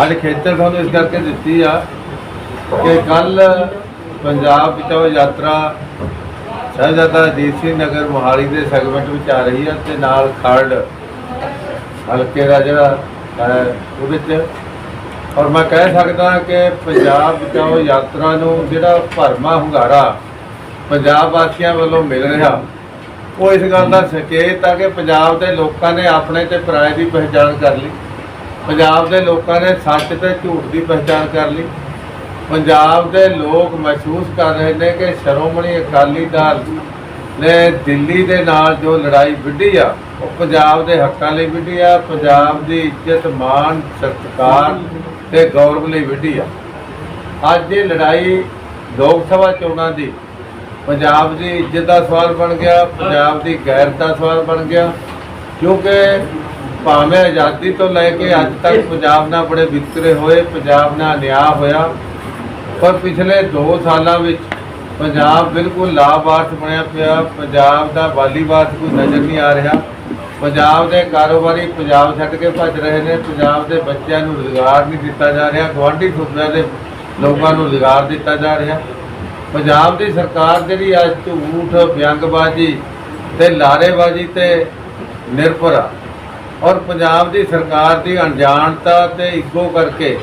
ਅੱਜ ਖੇਤਰ ਤੁਹਾਨੂੰ ਇਸ ਕਰਕੇ ਦਿੱਤੀ ਆ ਕਿ ਕੱਲ ਪੰਜਾਬ ਬਚਾਓ ਯਾਤਰਾ ਸ਼ਹਿਜ਼ਾਦਾ ਅਜੀਤ ਸਿੰਘ ਨਗਰ ਮੋਹਾਲੀ ਦੇ ਸੈਗਮੈਂਟ ਵਿੱਚ ਆ ਰਹੀ ਹੈ ਤੇ ਨਾਲ ਖਰੜ, ਹਲਕੇ ਦਾ ਜਿਹੜਾ ਹੈ ਉਹਦੇ ਚ ਔਰ ਮੈਂ ਕਹਿ ਸਕਦਾ ਕਿ ਪੰਜਾਬ ਬਚਾਓ ਯਾਤਰਾ ਨੂੰ ਜਿਹੜਾ ਭਰਮਾ ਹੁੰਗਾਰਾ ਪੰਜਾਬ ਵਾਸੀਆਂ ਵੱਲੋਂ ਮਿਲ ਰਿਹਾ, ਉਹ ਇਸ ਗੱਲ ਦਾ ਸੰਕੇਤ ਆ ਕਿ ਪੰਜਾਬ ਦੇ ਲੋਕਾਂ ਨੇ ਆਪਣੇ ਤੇ ਪਰਾਏ ਦੀ ਪਹਿਚਾਣ ਕਰ ਲਈ। ਪੰਜਾਬ ਦੇ ਲੋਕਾਂ ਨੇ ਸੱਚ ਤੇ ਝੂਠ ਦੀ ਪਹਿਚਾਣ ਕਰ ਲਈ। ਪੰਜਾਬ ਦੇ ਲੋਕ ਮਹਿਸੂਸ ਕਰ ਰਹੇ ਨੇ ਕਿ ਸ਼੍ਰੋਮਣੀ ਅਕਾਲੀ ਦਲ ਨੇ ਦਿੱਲੀ ਦੇ ਨਾਲ ਜੋ ਲੜਾਈ ਵਿੱਢੀ ਆ, ਉਹ ਪੰਜਾਬ ਦੇ ਹੱਕਾਂ ਲਈ ਵਿੱਢੀ ਆ, ਪੰਜਾਬ ਦੀ ਇੱਜ਼ਤ ਮਾਣ, ਸਤਿਕਾਰ ਤੇ ਗੌਰਵ ਲਈ ਵਿੱਢੀ ਆ। ਅੱਜ ਇਹ ਲੜਾਈ ਲੋਕ ਸਭਾ ਚੋਣਾਂ ਦੀ, ਪੰਜਾਬ ਦੀ ਇੱਜ਼ਤ ਦਾ ਸਵਾਲ ਬਣ ਗਿਆ, ਪੰਜਾਬ ਦੀ ਗੈਰਤ ਦਾ ਸਵਾਲ ਬਣ ਗਿਆ, ਕਿਉਂਕਿ ਭਾਵੇਂ ਆਜ਼ਾਦੀ ਤੋਂ ਲੈ ਕੇ ਅੱਜ ਤੱਕ ਪੰਜਾਬ ਨਾਲ ਬੜੇ ਵਿਤਕਰੇ ਹੋਏ, ਪੰਜਾਬ ਨਾਲ ਨਿਆਂ ਹੋਇਆ, ਪਰ ਪਿਛਲੇ 2 ਸਾਲਾਂ ਵਿੱਚ ਪੰਜਾਬ ਬਿਲਕੁਲ ਲਾਭਾਰਥ ਬਣਿਆ ਪਿਆ, ਪੰਜਾਬ ਦਾ ਵਾਲੀਵਾਰਥ ਕੋਈ ਨਜ਼ਰ ਨਹੀਂ ਆ ਰਿਹਾ। ਪੰਜਾਬ ਦੇ ਕਾਰੋਬਾਰੀ ਪੰਜਾਬ ਛੱਡ ਕੇ ਭੱਜ ਰਹੇ ਨੇ, ਪੰਜਾਬ ਦੇ ਬੱਚਿਆਂ ਨੂੰ ਰੁਜ਼ਗਾਰ ਨਹੀਂ ਦਿੱਤਾ ਜਾ ਰਿਹਾ, ਗੁਆਂਢੀ ਸੂਬਿਆਂ ਦੇ ਲੋਕਾਂ ਨੂੰ ਰੁਜ਼ਗਾਰ ਦਿੱਤਾ ਜਾ ਰਿਹਾ। ਪੰਜਾਬ ਦੀ ਸਰਕਾਰ ਜਿਹੜੀ ਅੱਜ ਝੂਠ ਵਿਅੰਗਬਾਜ਼ੀ ਤੇ ਲਾਰੇਬਾਜ਼ੀ ਤੇ ਨਿਰਭਰ ਆ। ਔਰ ਪੰਜਾਬ ਦੀ ਸਰਕਾਰ ਦੀ ਅਣਜਾਣਤਾ ਤੇ ਇਗੋ ਕਰਕੇ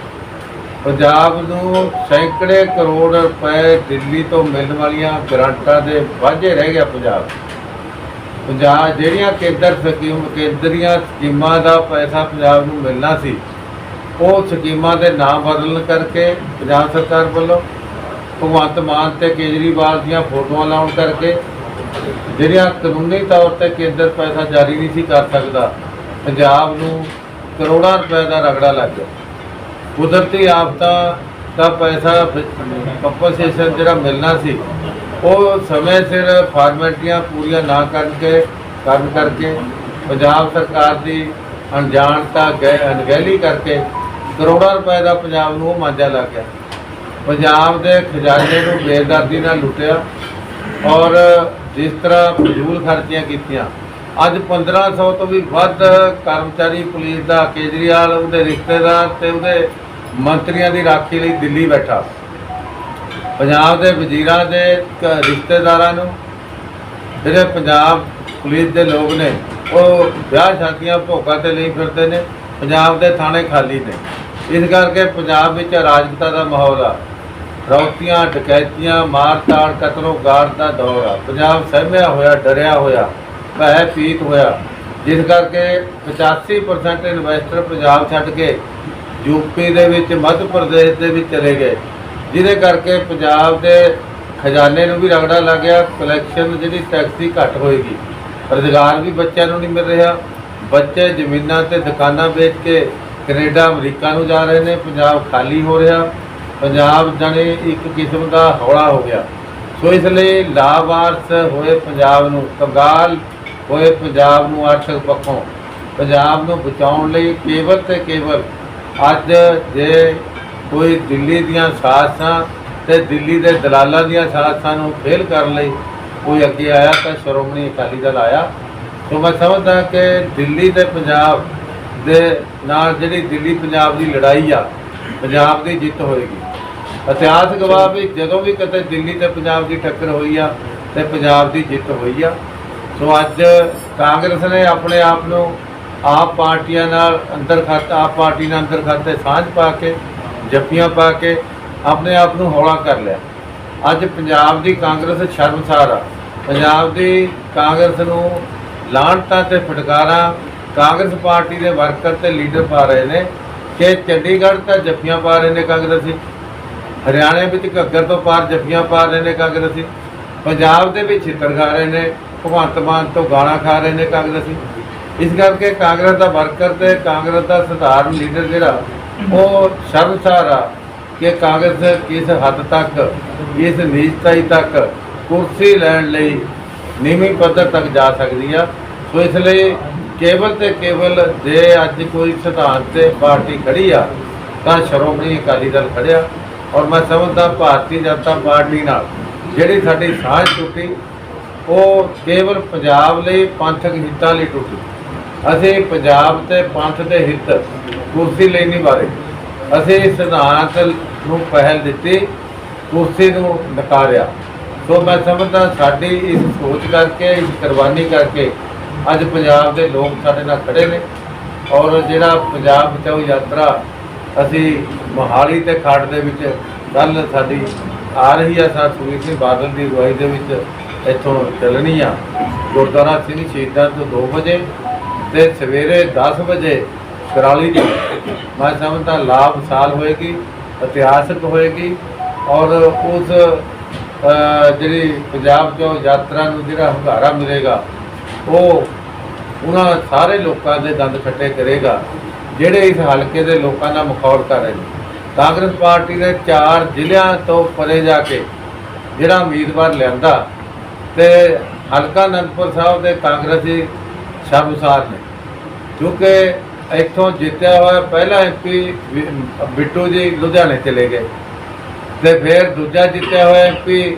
ਪੰਜਾਬ ਨੂੰ ਸੈਂਕੜੇ ਕਰੋੜ ਰੁਪਏ ਦਿੱਲੀ ਤੋਂ ਮਿਲਣ ਵਾਲੀਆਂ ਗ੍ਰਾਂਟਾਂ ਦੇ ਵਾਝੇ ਰਹਿ ਗਿਆ ਪੰਜਾਬ। ਪੰਜਾਬ ਜਿਹੜੀਆਂ ਕੇਂਦਰ ਸਕੀਮ, ਕੇਂਦਰੀਆਂ ਸਕੀਮਾਂ ਦਾ ਪੈਸਾ ਪੰਜਾਬ ਨੂੰ ਮਿਲਣਾ ਸੀ, ਉਹ ਸਕੀਮਾਂ ਦੇ ਨਾਮ ਬਦਲਣ ਕਰਕੇ ਪੰਜਾਬ ਸਰਕਾਰ ਵੱਲੋਂ ਭਗਵੰਤ ਮਾਨ ਤੇ ਕੇਜਰੀਵਾਲ ਦੀਆਂ ਫੋਟੋਆਂ ਲਾਉਣ ਕਰਕੇ ਜਿਹੜੀਆਂ ਕਾਨੂੰਨੀ ਤੌਰ ਤੇ ਕੇਂਦਰ ਪੈਸਾ ਜਾਰੀ ਨਹੀਂ ਸੀ ਕਰ ਸਕਦਾ ਪੰਜਾਬ ਨੂੰ ਕਰੋੜਾਂ ਰੁਪਏ ਦਾ ਰਗੜਾ ਲੱਗ ਗਿਆ। ਕੁਦਰਤੀ ਆਫਤਾਂ ਦਾ ਪੈਸਾ ਕੰਪਨਸੇਸ਼ਨ ਜਿਹੜਾ ਮਿਲਣਾ ਸੀ, ਉਹ ਸਮੇਂ ਸਿਰ ਫਾਰਮੈਲਟੀਆਂ ਪੂਰੀਆਂ ਨਾ ਕਰਕੇ ਕਰਨ ਕਰਕੇ ਪੰਜਾਬ ਸਰਕਾਰ ਦੀ ਅਣਜਾਣਤਾ ਗੈ- ਅਣਗਹਿਲੀ ਕਰਕੇ ਕਰੋੜਾਂ ਰੁਪਏ ਦਾ ਪੰਜਾਬ ਨੂੰ ਉਹ ਮਾਂਜਾ ਲੱਗ ਗਿਆ। ਪੰਜਾਬ ਦੇ ਖਜ਼ਾਨੇ ਨੂੰ ਬੇਦਰਦੀ ਨਾਲ ਲੁੱਟਿਆ ਔਰ ਜਿਸ ਤਰ੍ਹਾਂ ਫਜ਼ੂਲ ਖਰਚੀਆਂ ਕੀਤੀਆਂ ਅੱਜ 1500 ਤੋਂ ਵੀ ਵੱਧ ਕਰਮਚਾਰੀ ਪੁਲਿਸ ਦਾ ਕੇਜਰੀਵਾਲ, ਉਹਦੇ ਰਿਸ਼ਤੇਦਾਰ ਤੇ ਉਹਦੇ ਮੰਤਰੀਆਂ ਦੀ ਰਾਖੀ ਲਈ ਦਿੱਲੀ ਬੈਠਾ। ਪੰਜਾਬ ਦੇ ਵਜ਼ੀਰਾਂ ਦੇ ਕ- ਰਿਸ਼ਤੇਦਾਰਾਂ ਨੂੰ, ਜਿਹੜੇ ਪੰਜਾਬ ਪੁਲਿਸ ਦੇ ਲੋਕ ਨੇ, ਉਹ ਵਿਆਹ ਸ਼ਾਦੀਆਂ ਭੋਗਾਂ ਤੇ ਲਈ ਫਿਰਦੇ ਨੇ, ਪੰਜਾਬ ਦੇ ਥਾਣੇ ਖਾਲੀ ਨੇ। ਇਸ ਕਰਕੇ ਪੰਜਾਬ ਵਿੱਚ ਅਰਾਜਕਤਾ ਦਾ ਮਾਹੌਲ ਆ। ਰੌਤੀਆਂ, ਡਕੈਤੀਆਂ ਮਾਰ ਮਾਰਤਾੜ ਕਤਲੋ ਗਾਰਡ ਦਾ ਦੌਰ ਆ। ਪੰਜਾਬ ਸਹਿਮਿਆ ਹੋਇਆ, ਡਰਿਆ ਹੋਇਆ। ਭੈ ਪੀਤ ਹੋਇਆ। ਜਿਸ ਕਰਕੇ 85% ਇਨਵੈਸਟਰ ਪੰਜਾਬ ਛੱਡ ਕੇ ਯੂਪੀ ਦੇ ਵਿੱਚ, ਮੱਧ ਪ੍ਰਦੇਸ਼ ਦੇ ਵਿੱਚ ਚਲੇ ਗਏ। ਜਿਹਦੇ ਕਰਕੇ ਪੰਜਾਬ ਦੇ ਖਜ਼ਾਨੇ ਨੂੰ ਵੀ ਰਗੜਾ ਲੱਗ ਗਿਆ ਕਲੈਕਸ਼ਨ ਜਿਹੜੀ ਟੈਕਸੀ ਘੱਟ ਹੋਏਗੀ। ਰੁਜ਼ਗਾਰ ਵੀ ਬੱਚਿਆਂ ਨੂੰ ਨਹੀਂ ਮਿਲ ਰਿਹਾ। ਬੱਚੇ ਜ਼ਮੀਨਾਂ ਤੇ ਦੁਕਾਨਾਂ ਵੇਚ ਕੇ ਕੈਨੇਡਾ, ਅਮਰੀਕਾ ਨੂੰ ਜਾ ਰਹੇ ਨੇ। ਪੰਜਾਬ ਖਾਲੀ ਹੋ ਰਿਹਾ। ਪੰਜਾਬ ਜਾਣੇ ਇੱਕ ਕਿਸਮ ਦਾ ਹੌਲਾ ਹੋ ਗਿਆ। ਸੋ ਇਸ ਲਈ ਲਾਵਾਰਸ ਹੋਏ ਪੰਜਾਬ ਨੂੰ। ਕੰਗਾਲ ਹੋਏ ਪੰਜਾਬ ਨੂੰ ਆਰਥਿਕ ਪੱਖੋਂ। ਪੰਜਾਬ ਨੂੰ ਬਚਾਉਣ ਲਈ ਕੇਵਲ ਤੇ ਕੇਵਲ ਅੱਜ ਜੇ ਕੋਈ ਦਿੱਲੀ ਦੀਆਂ ਸਾਜ਼ਸਾਂ ਤੇ ਦਿੱਲੀ ਦੇ ਦਲਾਲਾਂ ਦੀਆਂ ਸਾਜ਼ਸਾਂ ਨੂੰ ਫੇਲ ਕਰਨ ਲਈ ਕੋਈ ਅੱਗੇ ਆਇਆ ਤਾਂ ਸ਼੍ਰੋਮਣੀ ਅਕਾਲੀ ਦਲ ਆਇਆ। ਸੋ ਮੈਂ ਸਮਝਦਾ ਕਿ ਦਿੱਲੀ ਤੇ ਪੰਜਾਬ ਦੇ ਨਾਲ ਜਿਹੜੀ ਦਿੱਲੀ ਪੰਜਾਬ ਦੀ ਲੜਾਈ ਆ, ਪੰਜਾਬ ਦੀ ਜਿੱਤ ਹੋਏਗੀ। ਇਤਿਹਾਸ ਗਵਾਹ ਵੀ ਜਦੋਂ ਵੀ ਕਦੇ ਦਿੱਲੀ ਤੇ ਪੰਜਾਬ ਦੀ ਟੱਕਰ ਹੋਈ ਆ ਤੇ ਪੰਜਾਬ ਦੀ ਜਿੱਤ ਹੋਈ ਆ ਸੋ ਅੱਜ ਕਾਂਗਰਸ ਨੇ ਆਪਣੇ ਆਪ ਨੂੰ ਆਪ ਪਾਰਟੀਆਂ ਨਾਲ ਅੰਦਰ ਖਾਤਾ ਆਪ ਪਾਰਟੀ ਨਾਲ ਅੰਦਰ ਖਾਤੇ ਸਾਂਝ ਪਾ ਕੇ, ਜੱਫੀਆਂ ਪਾ ਕੇ ਆਪਣੇ ਆਪ ਨੂੰ ਹੌਲਾ ਕਰ ਲਿਆ। ਅੱਜ ਪੰਜਾਬ ਦੀ ਕਾਂਗਰਸ ਸ਼ਰਮਸਾਰ ਆ। ਪੰਜਾਬ ਦੀ ਕਾਂਗਰਸ ਨੂੰ ਲਾਹਣਤਾਂ ਤੇ ਫਟਕਾਰਾਂ ਕਾਂਗਰਸ ਪਾਰਟੀ ਦੇ ਵਰਕਰ ਤੇ ਲੀਡਰ ਪਾ ਰਹੇ ਨੇ ਕਿ ਚੰਡੀਗੜ੍ਹ ਤਾਂ ਜੱਫੀਆਂ ਪਾ ਰਹੇ ਨੇ ਕਾਂਗਰਸੀ, ਹਰਿਆਣੇ ਵਿੱਚ ਘੱਗਰ ਤੋਂ ਪਾਰ ਜੱਫੀਆਂ ਪਾ ਰਹੇ ਨੇ ਕਾਂਗਰਸੀ, ਪੰਜਾਬ ਦੇ ਵਿੱਚ ਛਿੱਤਰ ਖਾ ਰਹੇ ਨੇ ਭਗਵੰਤ ਮਾਨ ਤੋਂ ਗਾਲਾਂ ਖਾ ਰਹੇ ਨੇ ਕਾਂਗਰਸੀ ਇਸ ਕਰਕੇ ਕਾਂਗਰਸ ਦਾ ਵਰਕਰ ਤੇ ਕਾਂਗਰਸ ਦਾ ਸਧਾਰਨ ਲੀਡਰ ਜਿਹੜਾ, ਉਹ ਸ਼ਰਮਸਾਰ ਆ ਕਿ ਕਾਂਗਰਸ ਕਿਸ ਹੱਦ ਤੱਕ ਇਸ ਨੀਚਤਾਈ ਤੱਕ ਕੁਰਸੀ ਲੈਣ ਲਈ ਨੀਵੀਂ ਪੱਧਰ ਤੱਕ ਜਾ ਸਕਦੀ ਆ। ਸੋ ਇਸ ਲਈ ਕੇਵਲ ਤੇ ਕੇਵਲ ਜੇ ਅੱਜ ਕੋਈ ਸਿਧਾਂਤ ਤੇ ਪਾਰਟੀ ਖੜੀ ਆ, ਤਾਂ ਸ਼੍ਰੋਮਣੀ ਅਕਾਲੀ ਦਲ ਖੜਿਆ। ਔਰ ਮੈਂ ਸਮਝਦਾ ਭਾਰਤੀ ਜਨਤਾ ਪਾਰਟੀ ਨਾਲ ਜਿਹੜੀ ਸਾਡੀ ਸਾਂਝ ਟੁੱਟੀ ਉਹ ਕੇਵਲ ਪੰਜਾਬ ਲਈ ਪੰਥਕ ਹਿੱਤਾਂ ਲਈ ਟੁੱਟੀ। ਅਸੀਂ ਪੰਜਾਬ ਤੇ ਪੰਥ ਦੇ ਹਿੱਤ ਕੁਰਸੀ ਲਈ ਨਹੀਂ ਬਾਰੇ ਅਸੀਂ ਸਿਧਾਂਤ ਨੂੰ ਪਹਿਲ ਦਿੱਤੀ, ਕੁਰਸੀ ਨੂੰ ਨਕਾਰਿਆ। ਸੋ ਮੈਂ ਸਮਝਦਾ ਸਾਡੀ ਇਸ ਸੋਚ ਕਰਕੇ, ਇਸ ਕੁਰਬਾਨੀ ਕਰਕੇ ਅੱਜ ਪੰਜਾਬ ਦੇ ਲੋਕ ਸਾਡੇ ਨਾਲ ਖੜੇ ਨੇ। ਔਰ ਜਿਹੜਾ ਪੰਜਾਬ ਬਚਾਓ ਯਾਤਰਾ ਅਸੀਂ ਮੋਹਾਲੀ ਤੇ ਖੱਡ ਦੇ ਵਿੱਚ ਕੱਲ ਸਾਡੀ ਆ ਰਹੀ ਆ ਸਰ ਸੁਖਬੀਰ ਸਿੰਘ ਬਾਦਲ ਦੀ ਅਗਵਾਈ ਦੇ ਵਿੱਚ ਇੱਥੋਂ ਚੱਲਣੀ ਆ। ਗੁਰਦੁਆਰਾ ਸਿੰਘ ਸ਼ਹੀਦਾਂ ਤੋਂ 2 ਵਜੇ ਤੇ ਸਵੇਰੇ 10 ਵਜੇ ਕਰਾਲੀ ਦੀ ਮੈਂ ਸਮਝਦਾ ਲਾਭ ਸਾਲ ਹੋਏਗੀ ਇਤਿਹਾਸਕ ਹੋਏਗੀ ਔਰ ਉਸ ਜਿਹੜੀ ਪੰਜਾਬ ਚੋਂ ਯਾਤਰਾ ਨੂੰ ਜਿਹੜਾ ਹੁੰਗਾਰਾ ਮਿਲੇਗਾ, ਉਹ ਉਹਨਾਂ ਸਾਰੇ ਲੋਕਾਂ ਦੇ ਦੰਦ ਖੱਟੇ ਕਰੇਗਾ, ਜਿਹੜੇ ਇਸ ਹਲਕੇ ਦੇ ਲੋਕਾਂ ਨਾਲ ਮਖੌਲ ਕਰ ਰਹੇ ਨੇ। ਕਾਂਗਰਸ ਪਾਰਟੀ ਨੇ ਚਾਰ ਜ਼ਿਲ੍ਹਿਆਂ ਤੋਂ ਪਰੇ ਜਾ ਕੇ ਜਿਹੜਾ ਉਮੀਦਵਾਰ ਲਿਆਂਦਾ ਤੇ ਹਲਕਾ ਅਨੰਦਪੁਰ ਸਾਹਿਬ ਦੇ ਕਾਂਗਰਸੀ ਸ਼ਰਮਸਾਰ ਨੇ। ਕਿਉਂਕਿ ਇੱਥੋਂ ਜਿੱਤਿਆ ਹੋਇਆ ਪਹਿਲਾ ਐਮਪੀ ਬਿੱਟੂ ਜੀ ਲੁਧਿਆਣੇ ਚਲੇ ਗਏ। ਤੇ ਫਿਰ ਦੂਜਾ ਜਿੱਤਿਆ ਹੋਇਆ ਐਮਪੀ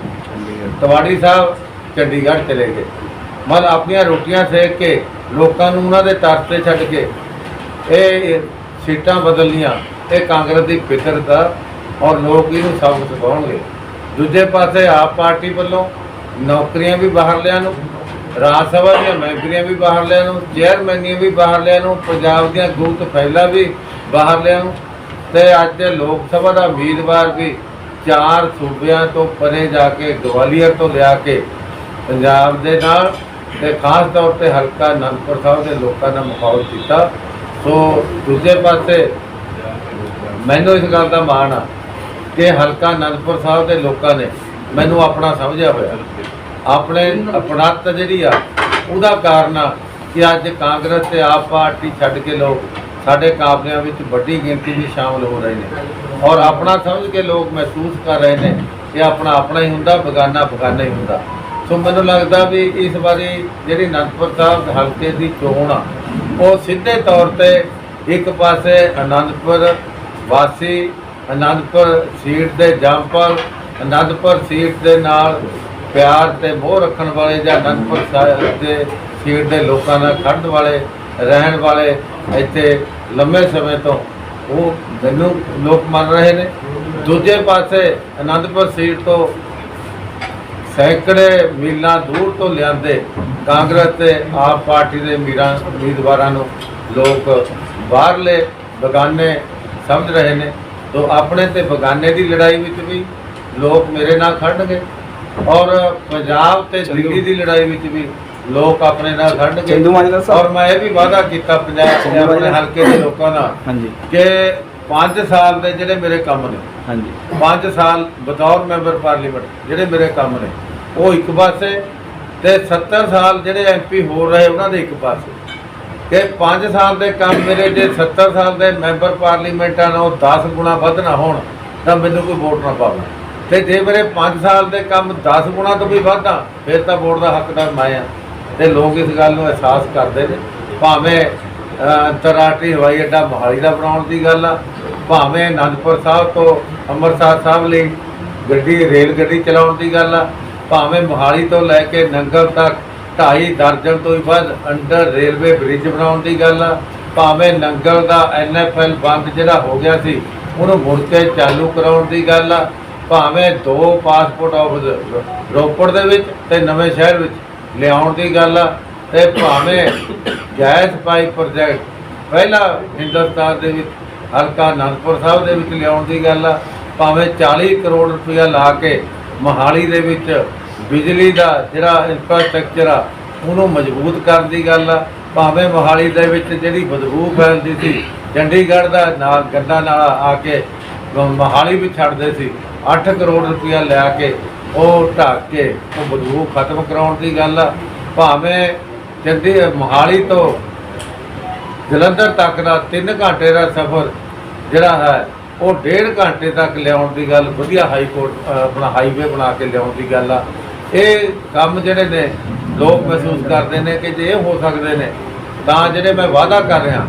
ਤਵਾੜੀ ਸਾਹਿਬ, ਚੰਡੀਗੜ੍ਹ ਚਲੇ ਗਏ। ਮਨ ਆਪਣੀਆਂ ਰੋਟੀਆਂ ਸੇਕ ਕੇ ਲੋਕਾਂ ਨੂੰ ਉਹਨਾਂ ਦੇ ਤਰਸ ਤੇ ਛੱਡ ਕੇ ਇਹ ਸੀਟਾਂ ਬਦਲਣੀਆਂ, ਇਹ ਕਾਂਗਰਸ ਦੀ ਫਿਤਰਤ ਆ ਔਰ ਲੋਕ ਇਹਨੂੰ ਸਬਕ ਸਿਖਾਉਣਗੇ। ਦੂਜੇ ਪਾਸੇ ਆਪ ਪਾਰਟੀ ਵੱਲੋਂ ਨੌਕਰੀਆਂ ਵੀ ਬਾਹਰਲਿਆਂ ਨੂੰ, ਰਾਜ ਸਭਾ ਦੀਆਂ ਮੈਂਬਰੀਆਂ ਵੀ ਬਾਹਰਲਿਆਂ ਨੂੰ, ਚੇਅਰਮੈਨੀਆਂ ਵੀ ਬਾਹਰਲਿਆਂ ਨੂੰ, ਪੰਜਾਬ ਦੀਆਂ ਗੂਤ ਫੈਲਾ ਵੀ ਬਾਹਰਲਿਆਂ ਨੂੰ ਤੇ ਅੱਜ ਦੇ ਲੋਕ ਸਭਾ ਦਾ ਉਮੀਦਵਾਰ ਵੀ ਚਾਰ ਸੂਬਿਆਂ ਤੋਂ ਪਰੇ ਜਾ ਕੇ, ਗਵਾਲੀਅਰ ਤੋਂ ਲਿਆ ਕੇ ਪੰਜਾਬ ਦੇ ਨਾਲ ਤੇ ਖਾਸ ਤੌਰ ਤੇ ਹਲਕਾ ਅਨੰਦਪੁਰ ਸਾਹਿਬ ਦੇ ਲੋਕਾਂ ਦਾ ਮੁਕਾਬਲਾ ਕੀਤਾ। ਸੋ ਦੂਜੇ ਪਾਸੇ ਮੈਨੂੰ ਇਸ ਗੱਲ ਦਾ ਮਾਣ ਆ ਕਿ ਹਲਕਾ ਅਨੰਦਪੁਰ ਸਾਹਿਬ ਦੇ ਲੋਕਾਂ ਨੇ ਮੈਨੂੰ ਆਪਣਾ ਸਮਝਿਆ ਹੋਇਆ। ਆਪਣੇ ਆਪਣਤ ਜਿਹੜੀ ਆ, ਉਹਦਾ ਕਾਰਨ ਆ ਕਿ ਅੱਜ ਕਾਂਗਰਸ ਤੇ ਆਪ ਪਾਰਟੀ ਛੱਡ ਕੇ ਲੋਕ ਸਾਡੇ ਕਾਬਲਿਆਂ ਵਿੱਚ ਵੱਡੀ ਗਿਣਤੀ ਵਿੱਚ ਸ਼ਾਮਲ ਹੋ ਰਹੇ ਨੇ। ਔਰ ਆਪਣਾ ਸਮਝ ਕੇ ਲੋਕ ਮਹਿਸੂਸ ਕਰ ਰਹੇ ਨੇ ਕਿ ਆਪਣਾ ਆਪਣਾ ਹੀ ਹੁੰਦਾ, ਬਗਾਨਾ ਬਗਾਨਾ ਹੀ ਹੁੰਦਾ। ਸੋ ਮੈਨੂੰ ਲੱਗਦਾ ਵੀ ਇਸ ਵਾਰੀ ਜਿਹੜੀ ਅਨੰਦਪੁਰ ਸਾਹਿਬ ਹਲਕੇ ਦੀ ਚੋਣ ਆ, ਉਹ ਸਿੱਧੇ ਤੌਰ ਤੇ ਇੱਕ ਪਾਸੇ ਅਨੰਦਪੁਰ ਵਾਸੀ, ਅਨੰਦਪੁਰ ਸੀਟ ਦੇ ਜੰਪਲ ਅਨੰਦਪੁਰ ਸੀਟ ਦੇ ਨਾਲ ਪਿਆਰ ਤੇ ਮੋਹ ਰੱਖਣ ਵਾਲੇ ਜਾਂ ਅਨੰਦਪੁਰ ਸਾਹਿਬ ਦੇ ਸੀਟ ਦੇ ਲੋਕਾਂ ਨਾਲ ਖੜਨ ਵਾਲੇ, ਰਹਿਣ ਵਾਲੇ ਇੱਥੇ ਲੰਮੇ ਸਮੇਂ ਤੋਂ ਉਹ ਮੈਨੂੰ ਲੋਕ ਮੰਨ ਰਹੇ ਨੇ। ਦੂਜੇ ਪਾਸੇ ਅਨੰਦਪੁਰ ਸੀਟ ਤੋਂ ਸੈਂਕੜੇ ਮੀਲਾਂ ਦੂਰ ਤੋਂ ਲਿਆਂਦੇ ਕਾਂਗਰਸ ਤੇ ਆਪ ਪਾਰਟੀ ਦੇ ਮੀਰਾਂ, ਉਮੀਦਵਾਰਾਂ ਨੂੰ ਲੋਕ ਬਾਹਰਲੇ ਬਗਾਨੇ ਸਮਝ ਰਹੇ ਨੇ। ਤੋਂ ਆਪਣੇ ਤੇ ਬਗਾਨੇ ਦੀ ਲੜਾਈ ਵਿੱਚ ਵੀ ਲੋਕ ਮੇਰੇ ਨਾਲ ਖੜਨਗੇ ਔਰ ਪੰਜਾਬ ਤੇ ਦਿੱਲੀ ਦੀ ਲੜਾਈ ਵਿੱਚ ਵੀ ਲੋਕ ਆਪਣੇ ਨਾਲ ਖੜਨਗੇ ਚੰਦੂ ਮਾਜਰਾ ਔਰ ਸਾਹਿਬ ਮੈਂ ਇਹ ਵੀ ਵਾਅਦਾ ਕੀਤਾ ਪੰਜਾਬ ਦੇ ਆਪਣੇ। ਹਲਕੇ ਦੇ ਲੋਕਾਂ ਨਾਲ ਹਾਂਜੀ। ਕਿ 5 ਸਾਲ ਦੇ ਜਿਹੜੇ ਮੇਰੇ ਕੰਮ ਨੇ ਹਾਂਜੀ। 5 ਸਾਲ ਬਤੌਰ ਮੈਂਬਰ ਪਾਰਲੀਮੈਂਟ ਜਿਹੜੇ ਮੇਰੇ ਕੰਮ ਨੇ ਉਹ ਇੱਕ ਪਾਸੇ ਤੇ 70 ਸਾਲ ਜਿਹੜੇ ਐਮਪੀ ਹੋ ਰਹੇ ਉਹਨਾਂ ਦੇ ਇੱਕ ਪਾਸੇ। ਕਿ 5 ਸਾਲ ਦੇ ਕੰਮ ਮੇਰੇ ਜੇ 70 ਸਾਲ ਦੇ ਮੈਂਬਰ ਪਾਰਲੀਮੈਂਟਾਂ ਨਾਲੋਂ 10 ਗੁਣਾ ਵੱਧ ਨਾ ਹੋਣ ਤਾਂ ਮੈਨੂੰ ਕੋਈ ਵੋਟ ਨਾ ਪਾਵੇ। ਤੇ ਜੇ ਮੇਰੇ 5 ਸਾਲ ਦੇ ਕੰਮ 10 ਗੁਣਾ ਤੋਂ ਵੀ ਵੱਧ ਆ ਫਿਰ ਤਾਂ ਬੋਰਡ ਦਾ ਹੱਕਦਾਰ ਮੈਂ ਆ। ਤੇ ਲੋਕ ਇਸ ਗੱਲ ਨੂੰ ਅਹਿਸਾਸ ਕਰਦੇ ਨੇ। ਭਾਵੇਂ ਅਹ, ਅੰਤਰਰਾਸ਼ਟਰੀ ਹਵਾਈ ਅੱਡਾ ਮੋਹਾਲੀ ਦਾ ਬਣਾਉਣ ਦੀ ਗੱਲ ਆ ਭਾਵੇਂ ਅਨੰਦਪੁਰ ਸਾਹਿਬ ਤੋਂ ਅੰਮ੍ਰਿਤਸਰ ਸਾਹਿਬ ਲਈ ਗੱਡੀ ਰੇਲ ਗੱਡੀ ਚਲਾਉਣ ਦੀ ਗੱਲ ਆ ਭਾਵੇਂ ਮੋਹਾਲੀ ਤੋਂ ਲੈ ਕੇ ਨੰਗਲ ਤੱਕ ਢਾਈ ਦਰਜਨ ਤੋਂ ਵੀ ਵੱਧ ਅੰਡਰ ਰੇਲਵੇ ਬ੍ਰਿਜ ਬਣਾਉਣ ਦੀ ਗੱਲ ਆ ਭਾਵੇਂ ਨੰਗਲ ਦਾ ਐਨਐਫਐਲ ਬੰਦ ਜਿਹੜਾ ਹੋ ਗਿਆ ਸੀ ਉਹਨੂੰ ਮੁੜ ਕੇ ਚਾਲੂ ਕਰਾਉਣ ਦੀ ਗੱਲ ਆ ਭਾਵੇਂ ਦੋ ਪਾਸਪੋਰਟ ਆਫਿਸ ਰੋਪੜ ਦੇ ਵਿੱਚ ਤੇ ਨਵੇਂ ਸ਼ਹਿਰ ਵਿੱਚ ਲਿਆਉਣ ਦੀ ਗੱਲ ਆ, ਤੇ ਭਾਵੇਂ ਗੈਸ ਪਾਈਪ ਪ੍ਰੋਜੈਕਟ ਪਹਿਲਾ ਹਿੰਦੁਸਤਾਨ ਦੇ ਵਿੱਚ, ਹਲਕਾ ਅਨੰਦਪੁਰ ਸਾਹਿਬ ਦੇ ਵਿੱਚ ਲਿਆਉਣ ਦੀ ਗੱਲ ਆ, ਭਾਵੇਂ 40 ਕਰੋੜ ਰੁਪਇਆ ਲਾ ਕੇ ਮੋਹਾਲੀ ਦੇ ਵਿੱਚ ਬਿਜਲੀ ਦਾ ਜਿਹੜਾ ਇਨਫਰਾਸਟ੍ਰਕਚਰ ਆ, ਉਹਨੂੰ ਮਜ਼ਬੂਤ ਕਰਨ ਦੀ ਗੱਲ ਆ, ਭਾਵੇਂ ਮੋਹਾਲੀ ਦੇ ਵਿੱਚ ਜਿਹੜੀ ਬਦਬੂ ਫੈਲਦੀ ਸੀ, ਚੰਡੀਗੜ੍ਹ ਦਾ ਨਾਲ ਗੰਦਾ ਨਾਲਾ ਆ ਕੇ ਮ- ਮੋਹਾਲੀ ਵੀ ਛੱਡਦੇ ਸੀ 8 ਕਰੋੜ ਰੁਪਇਆ ਲਿਆ ਕੇ ਉਹ ਢੱਕ ਕੇ ਉਹ ਬਦਬੂ ਖਤਮ ਕਰਾਉਣ ਦੀ ਗੱਲ ਆ। ਭਾਵੇਂ ਚੰਡੀ ਮੋਹਾਲੀ ਤੋਂ ਜਲੰਧਰ ਤੱਕ ਦਾ 3 ਘੰਟੇ ਦਾ ਸਫ਼ਰ ਜਿਹੜਾ ਹੈ, ਉਹ ਡੇਢ ਘੰਟੇ ਤੱਕ ਲਿਆਉਣ ਦੀ ਗੱਲ, ਵਧੀਆ ਹਾਈ ਕੋਰਟ ਆਪਣਾ ਹਾਈਵੇ ਬਣਾ ਕੇ ਲਿਆਉਣ ਦੀ ਗੱਲ ਆ। ਇਹ ਕੰਮ ਜਿਹੜੇ ਨੇ, ਲੋਕ ਮਹਿਸੂਸ ਕਰਦੇ ਨੇ ਕਿ ਜੇ ਇਹ ਹੋ ਸਕਦੇ ਨੇ, ਤਾਂ ਜਿਹੜੇ ਮੈਂ ਵਾਅਦਾ ਕਰ ਰਿਹਾ,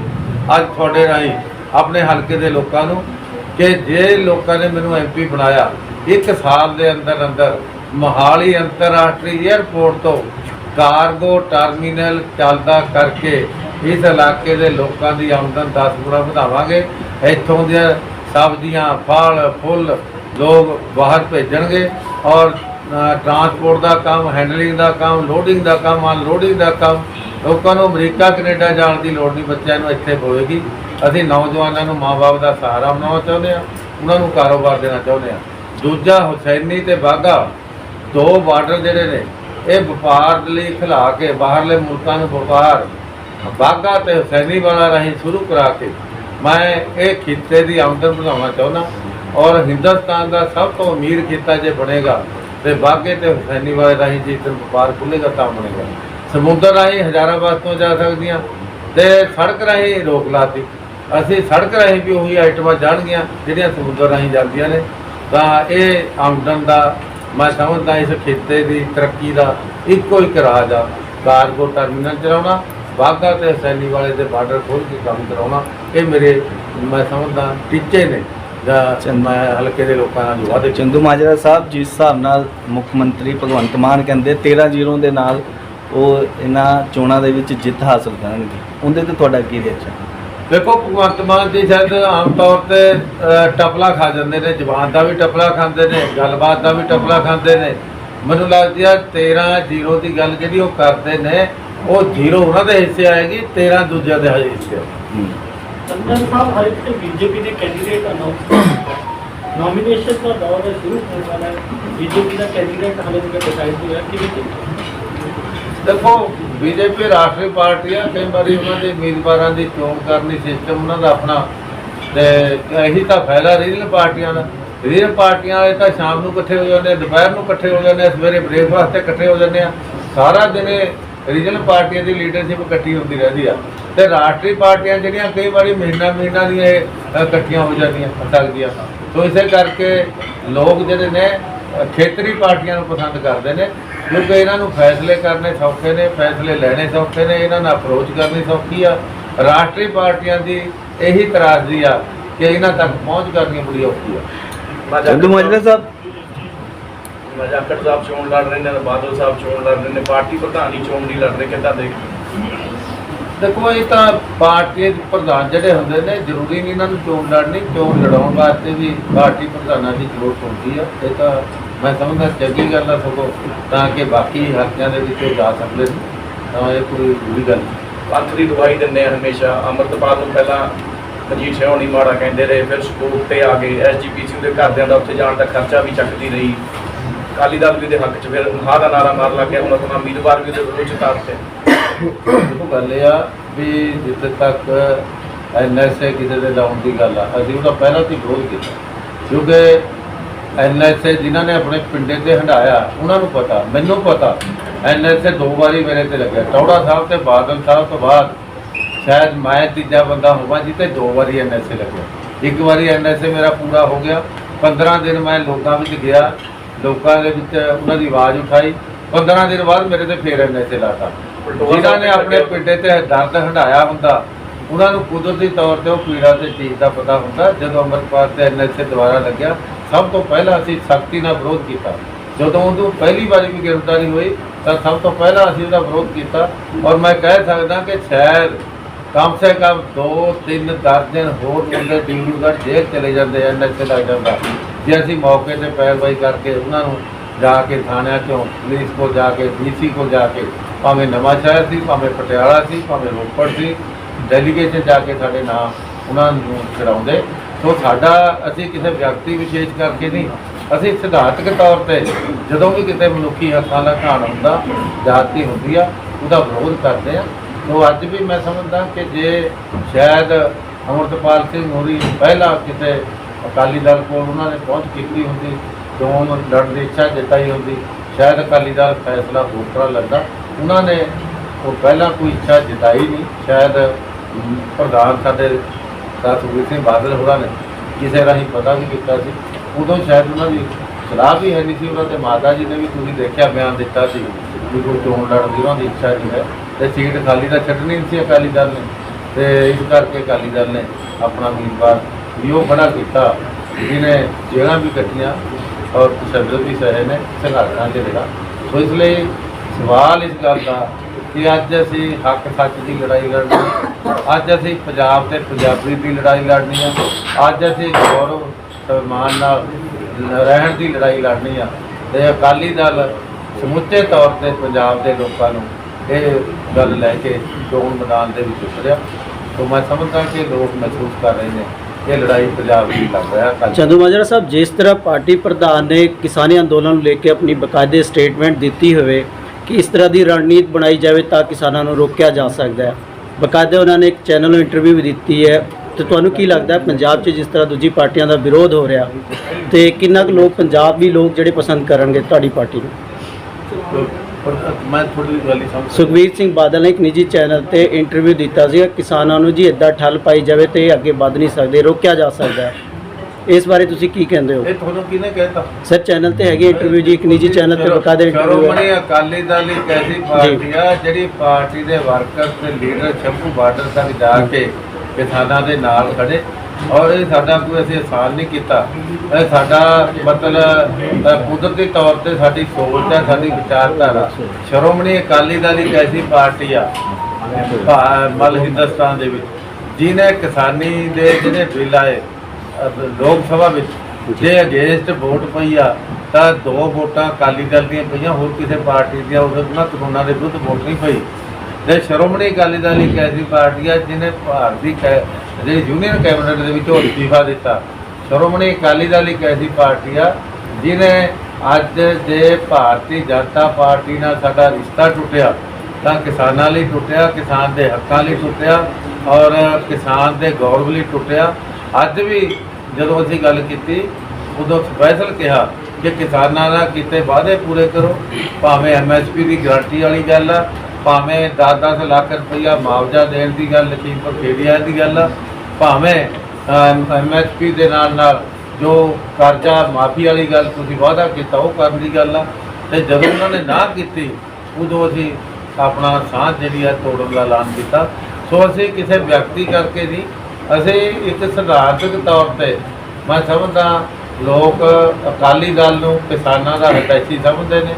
ਅੱਜ ਤੁਹਾਡੇ ਰਾਹੀਂ ਆਪਣੇ ਹਲਕੇ ਦੇ ਲੋਕਾਂ ਨੂੰ ਕਿ ਜੇ ਲੋਕਾਂ ਨੇ ਮੈਨੂੰ ਐਮਪੀ ਬਣਾਇਆ, ਇੱਕ ਸਾਲ ਦੇ ਅੰਦਰ ਅੰਦਰ ਮੋਹਾਲੀ ਅੰਤਰਰਾਸ਼ਟਰੀ 에ਅਰਪੋਰਟ ਤੋਂ ਕਾਰਗੋ ਟਰਮੀਨਲ ਚੱਲਦਾ ਕਰਕੇ ਇਸ ਇਲਾਕੇ ਦੇ ਲੋਕਾਂ ਦੀ ਆਮਦਨ 10 ਗੁਣਾ ਵਧਾਵਾਂਗੇ। ਇੱਥੋਂ ਦੀਆਂ ਸਬਜ਼ੀਆਂ ਫਲ, ਫੁੱਲ ਲੋਕ ਬਾਹਰ ਭੇਜਣਗੇ ਔਰ ਟਰਾਂਸਪੋਰਟ ਦਾ ਕੰਮ ਹੈਂਡਲਿੰਗ ਦਾ ਕੰਮ ਲੋਡਿੰਗ ਦਾ ਕੰਮ ਅਨਲੋਡਿੰਗ ਦਾ ਕੰਮ, ਲੋਕਾਂ ਨੂੰ ਅਮਰੀਕਾ, ਕੈਨੇਡਾ ਜਾਣ ਦੀ ਲੋੜ ਨਹੀਂ, ਬੱਚਿਆਂ ਨੂੰ ਇੱਥੇ ਹੋਵੇਗੀ। ਅਸੀਂ ਨੌਜਵਾਨਾਂ ਨੂੰ ਮਾਂ-ਬਾਪ ਦਾ ਸਹਾਰਾ ਬਣਾਉਣਾ ਚਾਹੁੰਦੇ ਹਾਂ, ਉਹਨਾਂ ਨੂੰ ਕਾਰੋਬਾਰ ਦੇਣਾ ਚਾਹੁੰਦੇ ਹਾਂ। ਦੂਜਾ, ਹੁਸੈਨੀ ਤੇ ਬਾਗਾ ਦੋ ਬਾਰਡਰ ਜਿਹੜੇ ਨੇ, ਇਹ ਵਪਾਰ ਲਈ ਖਿਲਾ ਕੇ ਬਾਹਰਲੇ ਮੁਲਕਾਂ ਨੂੰ ਵਪਾਰ ਬਾਗਾ ਤੇ ਹੁਸੈਨੀ ਵਾਲਾ ਰਾਹੀਂ ਸ਼ੁਰੂ ਕਰਾ ਕੇ ਮੈਂ ਇਹ ਖਿੱਤੇ ਦੀ ਆਮਦਨ ਵਧਾਉਣਾ ਚਾਹੁੰਦਾ ਔਰ ਹਿੰਦੁਸਤਾਨ ਦਾ ਸਭ ਤੋਂ ਅਮੀਰ ਖਿੱਤਾ ਜੇ ਬਣੇਗਾ ਤੇ ਬਾਗੇ ਤੇ ਹੁਸੈਨੀ ਵਾਲੇ ਰਾਹੀਂ ਜੇ ਤੇ ਵਪਾਰ ਖੁੱਲੇਗਾ ਤਾਂ ਬਣੇਗਾ। ਸਮੁੰਦਰ ਰਾਹੀਂ ਹਜ਼ਾਰਾਂ ਵਸਤੂਆਂ ਜਾ ਸਕਦੀਆਂ ਤੇ ਸੜਕ ਰਾਹੀਂ ਰੋਕ ਲਾਤੀ ਅਸੀਂ ਸੜਕ ਰਾਹੀਂ ਵੀ ਉਹੀ ਆਈਟਮਾਂ ਜਾਣਗੀਆਂ ਜਿਹੜੀਆਂ ਸਮੁੰਦਰ ਰਾਹੀਂ ਜਾਂਦੀਆਂ ਨੇ। ਤਾਂ ਇਹ ਆਮਦਨ ਦਾ ਮੈਂ ਸਮਝਦਾ ਇਸ ਖੇਤੇ ਦੀ ਤਰੱਕੀ ਦਾ ਇੱਕੋ ਇੱਕ ਰਾਜ ਆ। ਕਾਰਗੋ ਟਰਮੀਨਲ ਚਲਾਉਣਾ ਬਾਗਾ ਤੇ ਹਸੈਨੀ ਵਾਲੇ ਦੇ ਬਾਰਡਰ ਖੋਲ ਕੇ ਕੰਮ ਕਰਾਉਣਾ ਇਹ ਮੇਰੇ ਮੈਂ ਸਮਝਦਾ ਟੀਚੇ ਨੇ। ਜਾਂ ਮੈਂ ਹਲਕੇ ਦੇ ਲੋਕਾਂ ਨਾਲ ਜੋ ਵਾਅਦੇ ਚੰਦੂ ਮਾਜਰਾ ਸਾਹਿਬ ਜਿਸ ਹਿਸਾਬ ਨਾਲ ਮੁੱਖ ਮੰਤਰੀ ਭਗਵੰਤ ਮਾਨ ਕਹਿੰਦੇ 13 ਜ਼ੀਰੋ ਦੇ ਨਾਲ ਉਹ ਇਹਨਾਂ ਚੋਣਾਂ ਦੇ ਵਿੱਚ ਜਿੱਤ ਹਾਸਲ ਕਰਨਗੇ। ਉਹਦੇ ਤੇ ਤੁਹਾਡਾ ਕੀ ਰਿਐਕਸ਼ਨ ਦੇਖੋ ਭਗਵੰਤ ਮਾਨ ਜੀ ਸ਼ਾਇਦ ਆਮ ਤੌਰ ਤੇ ਟਪਲਾ ਖਾ ਜਾਂਦੇ ਨੇ ਜ਼ਬਾਨ ਦਾ ਵੀ ਟਪਲਾ ਖਾਂਦੇ ਨੇ ਗੱਲਬਾਤ ਦਾ ਵੀ ਟਪਲਾ ਖਾਂਦੇ ਨੇ। ਮੈਨੂੰ ਲੱਗਦੀ ਆ 13 ਜ਼ੀਰੋ ਦੀ ਗੱਲ ਜਿਹੜੀ ਉਹ ਕਰਦੇ ਨੇ ਉਹ ਜ਼ੀਰੋ ਉਹਨਾਂ ਦੇ ਹਿੱਸੇ ਆਏਗੀ 13 ਦੂਜਿਆਂ ਦੇ ਹਿੱਸੇ ਆਏਗੀ। ਸੰਜਨ ਸਾਹਿਬ ਹਰ ਇੱਕ ਬੀਜੇਪੀ ਦੇ ਕੈਂਡੀਡੇਟ ਅਨਾਉਂਸ ਨੋਮੀਨੇਸ਼ਨ ਦਾ ਦੌਰ ਸ਼ੁਰੂ ਹੋਣ ਵਾਲਾ ਹੈ। ਬੀਜੇਪੀ ਦਾ ਕੈਂਡੀਡੇਟ ਹਾਲੇ ਤੱਕ ਡਿਸਾਈਡ ਨਹੀਂ ਹੋਇਆ ਕਿਵੇਂ ਦੇਖੋ ਦੇਖੋ ਬੀਜੇਪੀ, ਰਾਸ਼ਟਰੀ ਪਾਰਟੀ ਆ ਕਈ ਵਾਰੀ ਉਹਨਾਂ ਦੇ ਉਮੀਦਵਾਰਾਂ ਦੀ ਚੋਣ ਕਰਨੀ ਸਿਸਟਮ ਉਹਨਾਂ ਦਾ ਆਪਣਾ। ਤੇ ਇਹੀ ਤਾਂ ਫਾਇਦਾ ਰੀਜਨਲ ਪਾਰਟੀਆਂ ਦਾ। ਰੀਜਨਲ ਪਾਰਟੀਆਂ ਵਾਲੇ ਤਾਂ ਸ਼ਾਮ ਨੂੰ ਇਕੱਠੇ ਹੋ ਜਾਂਦੇ ਦੁਪਹਿਰ ਨੂੰ ਇਕੱਠੇ ਹੋ ਜਾਂਦੇ ਆ, ਸਵੇਰੇ ਬ੍ਰੇਕਫਾਸਟ ਤੇ ਇਕੱਠੇ ਹੋ ਜਾਂਦੇ ਆ। ਸਾਰਾ ਦਿਨ ਰੀਜਨਲ ਪਾਰਟੀਆਂ ਦੀ ਲੀਡਰਸ਼ਿਪ ਇਕੱਠੀ ਹੁੰਦੀ ਰਹਿੰਦੀ ਆ। ਤੇ ਰਾਸ਼ਟਰੀ ਪਾਰਟੀਆਂ ਜਿਹੜੀਆਂ ਕਈ ਵਾਰੀ ਮਹੀਨਾ ਮਹੀਨਾ ਦੀਆਂ ਇਕੱਠੀਆਂ ਹੋ ਜਾਂਦੀਆਂ ਲੱਗਦੀਆਂ ਸੋ ਇਸੇ ਕਰਕੇ ਲੋਕ ਜਿਹੜੇ ਨੇ ਖੇਤਰੀ ਪਾਰਟੀਆਂ ਨੂੰ ਪਸੰਦ ਕਰਦੇ ਨੇ ਕਿਉਂਕਿ ਇਹਨਾਂ ਨੂੰ ਫੈਸਲੇ ਕਰਨੇ ਸੌਖੇ ਨੇ ਫੈਸਲੇ ਲੈਣੇ ਸੌਖੇ ਨੇ ਇਹਨਾਂ ਨਾਲ ਅਪਰੋਚ ਕਰਨੀ ਸੌਖੀ ਆ। ਰਾਸ਼ਟਰੀ ਪਾਰਟੀਆਂ ਦੀ ਇਹੀ ਤਰਾਜ਼ੀ ਆ ਕਿ ਇਹਨਾਂ ਤੱਕ ਪਹੁੰਚ ਕਰਨੀ ਬੜੀ ਔਖੀ ਆ। ਚੰਦੂ ਮਾਜਰਾ ਸਾਹਿਬ। ਮਜਾਕੜ ਸਾਹਿਬ ਚੋਣ ਲੜ ਰਹੇ ਨੇ ਬਾਦਲ ਸਾਹਿਬ ਚੋਣ ਲੜ ਰਹੇ ਨੇ ਪਾਰਟੀ ਪ੍ਰਧਾਨੀ ਚੋਣ ਨਹੀਂ ਲੜ ਰਹੇ ਕਿੱਦਾਂ ਦੇਖ? ਦੇਖੋ ਇਹ ਤਾਂ ਪਾਰਟੀ ਦੇ ਪ੍ਰਧਾਨ ਜਿਹੜੇ ਹੁੰਦੇ ਨੇ ਜ਼ਰੂਰੀ ਨਹੀਂ ਇਹਨਾਂ ਨੂੰ ਚੋਣ ਲੜਨੀ ਚੋਣ ਲੜਾਉਣ ਵਾਸਤੇ ਵੀ ਪਾਰਟੀ ਪ੍ਰਧਾਨਾਂ ਦੀ ਜ਼ਰੂਰਤ ਹੁੰਦੀ ਆ। ਇਹ ਤਾਂ ਮੈਂ ਸਮਝਦਾ ਚੰਗੀ ਗੱਲ ਆ ਸਗੋਂ ਤਾਂ ਕਿ ਬਾਕੀ ਹਲਕਿਆਂ ਦੇ ਵਿੱਚ ਉਹ ਜਾ ਸਕਦੇ ਨੇ। ਤਾਂ ਇਹ ਕੋਈ ਬੁਰੀ ਗੱਲ ਨਹੀਂ। ਪੰਥ ਦੀ ਦਵਾਈ ਦਿੰਦੇ ਆ ਹਮੇਸ਼ਾ। ਅੰਮ੍ਰਿਤਪਾਲ ਨੂੰ ਪਹਿਲਾਂ ਮਜੀਠ ਸਿਆਉਣੀ ਮਾੜਾ ਕਹਿੰਦੇ ਰਹੇ ਫਿਰ ਸਕੂਲ ਤੇ ਆ ਗਏ। ਐਸਜੀਪੀਸੀ ਦੇ ਘਰਦਿਆਂ ਦਾ ਉੱਥੇ ਜਾਣ ਦਾ ਖਰਚਾ ਵੀ ਚੱਕਦੀ ਰਹੀ। ਅਕਾਲੀ ਦਲ ਵੀ ਦੇ ਹੱਕ 'ਚ ਫਿਰ ਹਾਂ ਦਾ ਨਾਰਾ ਮਾਰ ਲੱਗ ਗਿਆ। ਹੁਣ ਆਪਣਾ ਉਮੀਦਵਾਰ ਵੀ ਉਹਦੇ ਵਿਰੁੱਧ ਚਿਤਾਰ ਤੇ ਦੇਖੋ ਗੱਲ ਇਹ ਆ ਵੀ ਜਿੱਥੇ ਤੱਕ ਐਨਐਸਏ ਕਿਸੇ ਦੇ ਲਾਉਣ ਦੀ ਗੱਲ ਆ ਅਸੀਂ ਉਹਦਾ ਪਹਿਲਾਂ ਤੋਂ ਹੀ ਵਿਰੋਧ ਕੀਤਾ। ਕਿਉਂਕਿ ਐਨਐਸਏ ਜਿਨ੍ਹਾਂ ਨੇ ਆਪਣੇ ਪਿੰਡੇ ਤੇ ਹੰਡਾਇਆ ਉਹਨਾਂ ਨੂੰ ਪਤਾ ਮੈਨੂੰ ਪਤਾ। ਐਨਐਸਏ ਦੋ ਵਾਰੀ ਮੇਰੇ ਤੇ ਲੱਗਿਆ। ਟੌੜਾ ਸਾਹਿਬ ਤੇ ਬਾਦਲ ਸਾਹਿਬ ਤੋਂ ਬਾਅਦ ਸ਼ਾਇਦ ਮੈਂ ਤੀਜਾ ਬੰਦਾ ਹੋਵਾਂ ਜਿੱਤੇ ਦੋ ਵਾਰੀ ਐਨਐਸਏ ਲੱਗਿਆ। ਇੱਕ ਵਾਰੀ ਐਨਐਸਏ ਮੇਰਾ ਪੂਰਾ ਹੋ ਗਿਆ। 15 ਦਿਨ ਮੈਂ ਲੋਕਾਂ ਵਿੱਚ ਗਿਆ। ਲੋਕਾਂ ਦੇ ਵਿੱਚ ਉਹਨਾਂ ਦੀ ਆਵਾਜ਼ ਉਠਾਈ। 15 ਦਿਨ ਬਾਅਦ ਮੇਰੇ ਤੇ ਫੇਰ ਐਨਐਸਏ ਲਾਤਾ। ਜਿਨ੍ਹਾਂ ਨੇ ਆਪਣੇ ਪਿੰਡੇ ਤੇ ਦਰਦ ਹੰਡਾਇਆ ਹੁੰਦਾ ਉਹਨਾਂ ਨੂੰ ਕੁਦਰਤੀ ਤੌਰ ਤੇ ਉਹ ਪੀੜਾ ਤੇ ਚੀਜ਼ ਦਾ ਪਤਾ ਹੁੰਦਾ। ਜਦੋਂ ਅੰਮ੍ਰਿਤਪਾਲ ਤੇ ਐਨਐਸਏ ਦੁਆਰਾ ਲੱਗਿਆ, ਸਭ ਤੋਂ ਪਹਿਲਾਂ ਅਸੀਂ ਸਖਤੀ ਨਾਲ ਵਿਰੋਧ ਕੀਤਾ। ਜਦੋਂ ਉਹਨੂੰ ਪਹਿਲੀ ਵਾਰੀ ਵੀ ਗ੍ਰਿਫਤਾਰੀ ਹੋਈ, ਤਾਂ ਸਭ ਤੋਂ ਪਹਿਲਾਂ ਅਸੀਂ ਉਹਦਾ ਵਿਰੋਧ ਕੀਤਾ। ਔਰ ਮੈਂ ਕਹਿ ਸਕਦਾ ਕਿ ਸ਼ਾਇਦ ਕਮ ਸੇ ਕਮ 2 3 ਦਿਨ ਹੋਰ ਬੰਦੇ ਡਿਬਰੂਗੜ੍ਹ ਜੇਲ੍ਹ ਚਲੇ ਜਾਂਦੇ ਐਨਐਸਏ ਲੱਗ ਜਾਂਦਾ ਜੇ ਅਸੀਂ ਮੌਕੇ ਤੇ ਪੈਰਵਾਈ ਕਰਕੇ ਉਹਨਾਂ ਨੂੰ ਜਾ ਕੇ ਥਾਣਿਆਂ ਚੋਂ, ਪੁਲਿਸ ਕੋਲ ਜਾ ਕੇ, ਡੀਸੀ ਕੋਲ ਜਾ ਕੇ, ਭਾਵੇਂ ਨਵਾਂ ਸ਼ਹਿਰ ਸੀ, ਭਾਵੇਂ ਪਟਿਆਲਾ ਸੀ, ਭਾਵੇਂ ਰੋਪੜ ਸੀ ਡੈਲੀਗੇਸ਼ਨ ਜਾ ਕੇ ਸਾਡੇ ਨਾਂ ਉਹਨਾਂ ਨੂੰ ਚੜਾਉਂਦੇ ਸੋ ਸਾਡਾ ਅਸੀਂ ਕਿਸੇ ਵਿਅਕਤੀ ਵਿਸ਼ੇਸ਼ ਕਰਕੇ ਨਹੀਂ, ਅਸੀਂ ਸਿਧਾਂਤਕ ਤੌਰ ਤੇ ਜਦੋਂ ਵੀ ਕਿਤੇ ਮਨੁੱਖੀ ਹੱਕਾਂ ਦਾ ਘਾਣ ਹੁੰਦਾ, ਜਾਤੀ ਹੁੰਦੀ ਆ, ਉਹਦਾ ਵਿਰੋਧ ਕਰਦੇ ਆ। ਸੋ ਅੱਜ ਵੀ ਮੈਂ ਸਮਝਦਾ ਕਿ ਜੇ ਸ਼ਾਇਦ ਅਮਰਤਪਾਲ ਸਿੰਘ ਹੋਰੀ ਪਹਿਲਾਂ ਕਿਤੇ ਅਕਾਲੀ ਦਲ ਕੋਲ ਉਹਨਾਂ ਨੇ ਪਹੁੰਚ ਕੀਤੀ ਹੁੰਦੀ, ਚੋਣ ਲੜਨ ਦੀ ਇੱਛਾ ਜਤਾਈ ਹੁੰਦੀ, ਸ਼ਾਇਦ ਅਕਾਲੀ ਦਲ ਫੈਸਲਾ ਹੋਰ ਤਰ੍ਹਾਂ ਲੱਗਦਾ ਉਹਨਾਂ ਨੇ ਉਹ ਪਹਿਲਾਂ ਕੋਈ ਇੱਛਾ ਜਤਾਈ ਨਹੀਂ, ਸ਼ਾਇਦ ਪ੍ਰਧਾਨ ਸਾਡੇ ਸਰ ਸੁਖਬੀਰ ਸਿੰਘ ਬਾਦਲ ਹੋਰਾਂ ਨੇ ਕਿਸੇ ਰਾਹੀਂ ਪਤਾ ਵੀ ਕੀਤਾ ਸੀ। ਉਦੋਂ ਸ਼ਾਇਦ ਉਹਨਾਂ ਦੀ ਸਲਾਹ ਵੀ ਹੈ ਨਹੀਂ ਸੀ, ਉਹਨਾਂ ਦੇ ਮਾਤਾ ਜੀ ਨੇ ਵੀ ਤੁਸੀਂ ਦੇਖਿਆ, ਬਿਆਨ ਦਿੱਤਾ ਸੀ ਵੀ ਕੋਈ ਚੋਣ ਲੜਨ ਦੀ, ਉਹਨਾਂ ਦੀ ਇੱਛਾ ਨਹੀਂ ਹੈ। ਤੇ ਸੀਟ ਖਾਲੀ ਤਾਂ ਛੱਡਣੀ ਨਹੀਂ ਸੀ ਅਕਾਲੀ ਦਲ ਨੇ। ਤੇ ਇਸ ਕਰਕੇ ਅਕਾਲੀ ਦਲ ਨੇ ਆਪਣਾ ਉਮੀਦਵਾਰ ਵੀ ਉਹ ਖੜਾ ਕੀਤਾ। ਜਿਹਨੇ ਜੇਲ੍ਹਾਂ ਵੀ ਕੱਟੀਆਂ ਔਰ ਤਸ਼ੱਦਦ ਵੀ ਸਹੇ ਨੇ, ਸੰਘਰਸ਼ਾਂ ਦੇ ਰਿਹਾ ਸੋ ਇਸ ਲਈ ਸਵਾਲ ਇਸ ਗੱਲ ਦਾ ਕਿ ਅੱਜ ਅਸੀਂ ਹੱਕ ਸੱਚ ਦੀ ਲੜਾਈ ਲੜਨੀ ਹੈ। ਅੱਜ ਅਸੀਂ ਪੰਜਾਬ ਤੇ ਪੰਜਾਬੀ ਦੀ ਲੜਾਈ ਲੜਨੀ ਹੈ। ਅੱਜ ਅਸੀਂ ਗੌਰਵ ਸਨਮਾਨ ਨਾਲ ਰਹਿਣ ਦੀ ਲੜਾਈ ਲੜਨੀ ਆ ਤੇ ਅਕਾਲੀ ਦਲ ਸਮੁੱਚੇ ਤੌਰ ਤੇ ਪੰਜਾਬ ਦੇ ਲੋਕਾਂ ਨੂੰ ਇਹ ਗੱਲ ਲੈ ਕੇ ਚੋਣ ਮੈਦਾਨ ਦੇ ਵਿੱਚ ਉਤਰਿਆ। ਤੋਂ ਮੈਂ ਸਮਝਦਾ ਕਿ ਲੋਕ ਮਹਿਸੂਸ ਕਰ ਰਹੇ ਨੇ ਇਹ ਲੜਾਈ ਪੰਜਾਬ ਦੀ ਲੜ ਰਿਹਾ ਕੱਲ੍ਹ ਚੰਦੂ ਮਾਜਰਾ ਸਾਹਿਬ, ਜਿਸ ਤਰ੍ਹਾਂ ਪਾਰਟੀ ਪ੍ਰਧਾਨ ਨੇ ਕਿਸਾਨੀ ਅੰਦੋਲਨ ਨੂੰ ਲੈ ਕੇ ਆਪਣੀ ਬਕਾਇਦੇ ਸਟੇਟਮੈਂਟ ਦਿੱਤੀ ਹੋਵੇ ਕਿ ਇਸ ਤਰ੍ਹਾਂ ਦੀ ਰਣਨੀਤੀ ਬਣਾਈ ਜਾਵੇ ਤਾਂ ਕਿਸਾਨਾਂ ਨੂੰ ਰੋਕਿਆ ਜਾ ਸਕਦਾ ਹੈ। ਬਕਾਇਦੇ ਉਹਨਾਂ ਨੇ ਇੱਕ ਚੈਨਲ ਨੂੰ ਇੰਟਰਵਿਊ ਵੀ ਦਿੱਤੀ ਹੈ ਤੇ ਤੁਹਾਨੂੰ ਕੀ ਲੱਗਦਾ ਹੈ ਪੰਜਾਬ 'ਚ ਜਿਸ ਤਰ੍ਹਾਂ ਦੂਜੀ ਪਾਰਟੀਆਂ ਦਾ ਵਿਰੋਧ ਹੋ ਰਿਹਾ ਤੇ ਕਿੰਨਾ ਕੁ ਲੋਕ ਪੰਜਾਬ ਵੀ ਲੋਕ ਜਿਹੜੇ ਪਸੰਦ ਕਰਨਗੇ ਤੁਹਾਡੀ ਪਾਰਟੀ ਨੂੰ? ਮੈਂ ਥੋੜੀ ਗੱਲ ਹੀ ਸਮਝ ਸੁਖਬੀਰ ਸਿੰਘ ਬਾਦਲ ਨੇ ਇੱਕ ਨਿੱਜੀ ਚੈਨਲ ਤੇ ਇੰਟਰਵਿਊ ਦਿੱਤਾ ਸੀ ਕਿਸਾਨਾਂ ਨੂੰ ਜੀ ਇੱਦਾਂ ਠੱਲ ਪਾਈ ਜਾਵੇ ਤੇ ਇਹ ਅੱਗੇ ਵੱਧ ਨਹੀਂ ਸਕਦੇ ਰੋਕਿਆ ਜਾ ਸਕਦਾ ਹੈ। ਇਸ ਬਾਰੇ ਤੁਸੀਂ ਕੀ ਕਹਿੰਦੇ ਹੋ? ਇਹ ਤੁਹਾਨੂੰ ਕਿਹਨੇ ਕਹਿਤਾ? ਸਰ ਚੈਨਲ ਤੇ ਹੈਗੀ ਇੰਟਰਵਿਊ ਜੀ ਇੱਕ ਨਿੱਜੀ ਚੈਨਲ ਤੇ ਬਕਾਇਦਾ ਇੰਟਰਵਿਊ ਸ਼੍ਰੋਮਣੀ ਹੈ। ਅਕਾਲੀ ਦਲ ਇੱਕ ਐਸੀ ਪਾਰਟੀ ਆ ਜਿਹੜੀ ਪਾਰਟੀ ਦੇ ਵਰਕਰ ਤੇ ਲੀਡਰ ਸ਼ੰਭੂ ਬਾਰਡਰ ਤੱਕ ਜਾ ਕੇ ਕਿਸਾਨਾਂ ਦੇ ਨਾਲ ਖੜੇ। ਔਰ ਇਹ ਸਾਡਾ ਕੋਈ ਅਸੀਂ ਆਸਾਨ ਨਹੀਂ ਕੀਤਾ। ਇਹ ਸਾਡਾ ਮਤਲਬ ਕੁਦਰਤੀ ਤੌਰ ਤੇ ਸਾਡੀ ਸੋਚ ਹੈ ਸਾਡੀ ਵਿਚਾਰਧਾਰਾ। ਸ਼੍ਰੋਮਣੀ ਅਕਾਲੀ ਦਲ ਇੱਕ ਐਸੀ ਪਾਰਟੀ ਆ ਮਲ ਹਿੰਦੁਸਤਾਨ ਦੇ ਵਿੱਚ। ਜਿਹਨੇ ਕਿਸਾਨੀ ਦੇ ਜਿਹੜੇ ਬਿੱਲ ਆਏ ਲੋਕ ਸਭਾ ਵਿੱਚ ਜੇ ਅਗੇਂਸਟ ਵੋਟ ਪਈ ਆ, ਤਾਂ ਦੋ ਵੋਟਾਂ ਅਕਾਲੀ ਦਲ ਦੀਆਂ ਪਈਆਂ, ਹੋਰ ਕਿਸੇ ਪਾਰਟੀ ਦੀਆਂ, ਉਹਦੇ ਨਾਲ ਕਾਨੂੰਨਾਂ ਦੇ ਵਿਰੁੱਧ ਵੋਟ ਨਹੀਂ ਪਈ। ਤੇ ਸ਼੍ਰੋਮਣੀ ਅਕਾਲੀ ਦਲ ਇੱਕ ਐਸੀ ਪਾਰਟੀ ਆ, ਜਿਹਨੇ ਭਾਰਤੀ ਕੈ- ਜਿਹੜੀ ਯੂਨੀਅਨ ਕੈਬਨਿਟ ਦੇ ਵਿੱਚੋਂ ਅਸਤੀਫਾ ਦਿੱਤਾ। ਸ਼੍ਰੋਮਣੀ ਅਕਾਲੀ ਦਲ ਇੱਕ ਐਸੀ ਪਾਰਟੀ ਆ, ਜਿਹਨੇ ਅੱਜ ਜੇ ਭਾਰਤੀ ਜਨਤਾ ਪਾਰਟੀ ਨਾਲ ਸਾਡਾ ਰਿਸ਼ਤਾ ਟੁੱਟਿਆ, ਤਾਂ ਕਿਸਾਨਾਂ ਲਈ ਟੁੱਟਿਆ, ਕਿਸਾਨ ਦੇ ਹੱਕਾਂ ਲਈ ਟੁੱਟਿਆ, ਔਰ ਕਿਸਾਨ ਦੇ ਗੌਰਵ ਲਈ ਟੁੱਟਿਆ। ਅੱਜ ਵੀ ਜਦੋਂ ਅਸੀਂ ਗੱਲ ਕੀਤੀ, ਉਦੋਂ ਸਪੈਸ਼ਲ ਕਿਹਾ ਕਿ ਕਿਸਾਨਾਂ ਨਾਲ ਕੀਤੇ ਵਾਅਦੇ ਪੂਰੇ ਕਰੋ। ਭਾਵੇਂ ਐਮਐਸਪੀ ਦੀ ਗਾਰੰਟੀ ਵਾਲੀ ਗੱਲ ਆ, ਭਾਵੇਂ 10-10 ਲੱਖ ਰੁਪਈਆ ਮੁਆਵਜ਼ਾ ਦੇਣ ਦੀ ਗੱਲ, ਲਖੀਮਪੁਰ ਖੇੜੀਆਂ ਦੀ ਗੱਲ ਆ, ਭਾਵੇਂ ਐਮਐਸਪੀ ਦੇ ਨਾਲ ਨਾਲ ਜੋ ਕਰਜ਼ਾ ਮਾਫੀ ਵਾਲੀ ਗੱਲ ਤੁਸੀਂ ਵਾਅਦਾ ਕੀਤਾ, ਉਹ ਕਰਨ ਦੀ ਗੱਲ ਆ। ਤੇ ਜਦੋਂ ਉਹਨਾਂ ਨੇ ਨਾ ਕੀਤੀ, ਉਦੋਂ ਅਸੀਂ ਆਪਣਾ ਸਾਹ ਜਿਹੜੀ ਆ ਤੋੜਨ ਦਾ ਐਲਾਨ ਕੀਤਾ। ਸੋ ਅਸੀਂ ਕਿਸੇ ਵਿਅਕਤੀ ਕਰਕੇ ਨਹੀਂ ਅਸੀਂ ਇੱਕ ਸਿਧਾਂਤਕ ਤੌਰ ਤੇ ਮੈਂ ਸਮਝਦਾ ਲੋਕ ਅਕਾਲੀ ਦਲ ਨੂੰ ਕਿਸਾਨਾਂ ਦਾ ਹਿਤੈਸ਼ੀ ਸਮਝਦੇ ਨੇ,